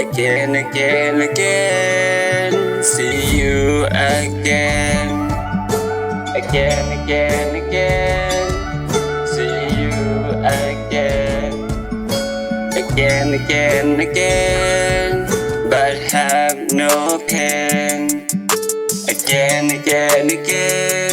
again, again, again. See you again, again, again, again. See you again, again, again, again. But have no pain. Again, again, again.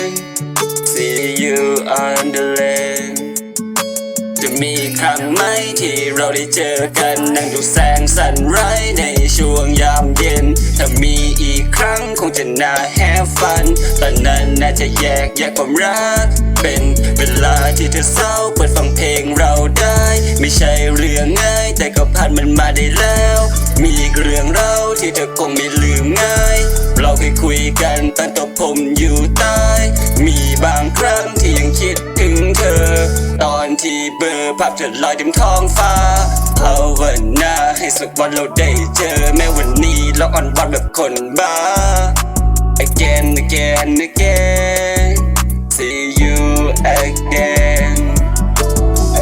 ครั้งไหมที่เราได้เจอกันนั่งดูแสงสันไรในช่วงยามเย็น ถ้ามีอีกครั้งคงจะน่าแฮฟันตอนนั้นน่าจะแยกแยกความรัก เป็นเวลาที่เธอเศร้าเปิดฟังเพลงเราได้ ไม่ใช่เรื่องง่าย แต่ก็ผ่านมันมาได้แล้ว มีอีกเรื่องเล่าที่เธอคงไม่ลืมง่าย เราเคยคุยกันตอนตบผมอยู่ใต้ มีบางครั้งที่ยังคิด ภาพเธอลอยเต็มท้องฟ้าภาวนาให้สักวันเราได้เจอแม้วันนี้เราอ่อนวอนแบบคนบ้า again again again see you again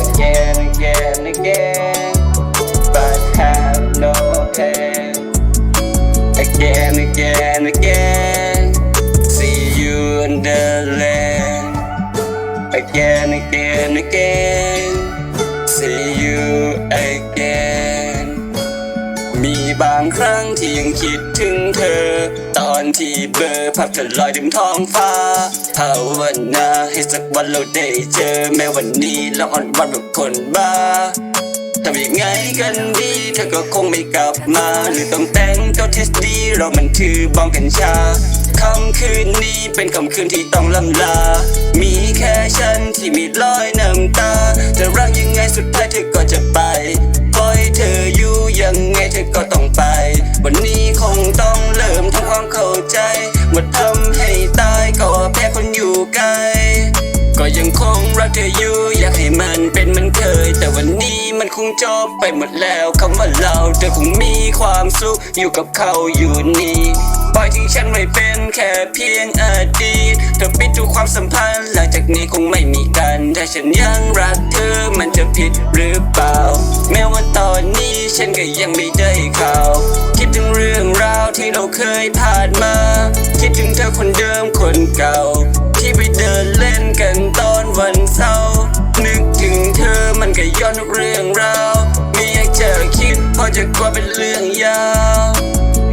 again again again but have no pain again, again, again. ยังคิดถึงเธอ ตอนที่เบอร์ภาพเธอลอยเต็มท้องฟ้าภาวนาให้สักวันเราได้เจอ แม้วันนี้เราอ่อนวันแบบคนบ้าทำยังไงกันดีเธอก็คงไม่กลับมา หรือต้องแต่งตัวเทสดีเรามันคือบองกันชาคำคืนนี้เป็นคำคืนที่ต้องลำลา มีแค่ฉันที่มีรอยน้ำตาจะรักยังไงสุดท้ายเธอก็จะไป มดทำให้ตายก็แพ้คนอยู่ไกล ก็ยังคงรักเธออยู่อยากให้มันเป็นเหมันเคย แต่วันนี้มันคงจบไปหมดแล้วคำว่าเราเธอคงมีความสุขอยู่กับเขาอยู่นี่ปล่อยทิ้งฉันไว้เป็นแค่เพียงอดีตเธอปิดทุกความสัมพันธ์หลังจากนี้คงไม่มีกันถ้าฉันยังรักเธอมันจะผิดหรือเปล่า แม้ว่าตอนนี้ฉันก็ยังไม่ได้ข่าวคิดถึงเรื่อง ที่เราเคยผ่านมา คิดถึงเธอคนเดิมคนเก่า ที่ไปเดินเล่นกันตอนวันเสาร์นึกถึงเธอมันก็ย้อนทุกเรื่องราวไม่อยากจะคิดเพราะจะกลัวเป็นเรื่องยาว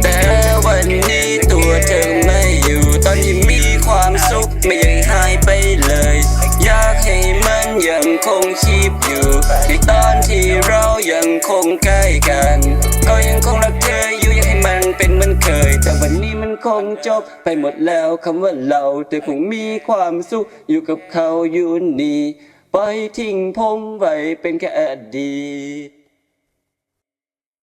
แต่วันนี้ตัวเธอไม่อยู่ ตอนที่มีความสุขไม่ยังหายไปเลย อยากให้มันยังคงคีบอยู่ในตอนที่เรายังคงใกล้กัน ก็ยังคงรักเธอ คงจบไปหมดแล้วคำว่าเราเธอคงมีความสุขอยู่กับเขาอยู่นี่ปล่อยทิ้งผมไว้เป็นแค่อดีต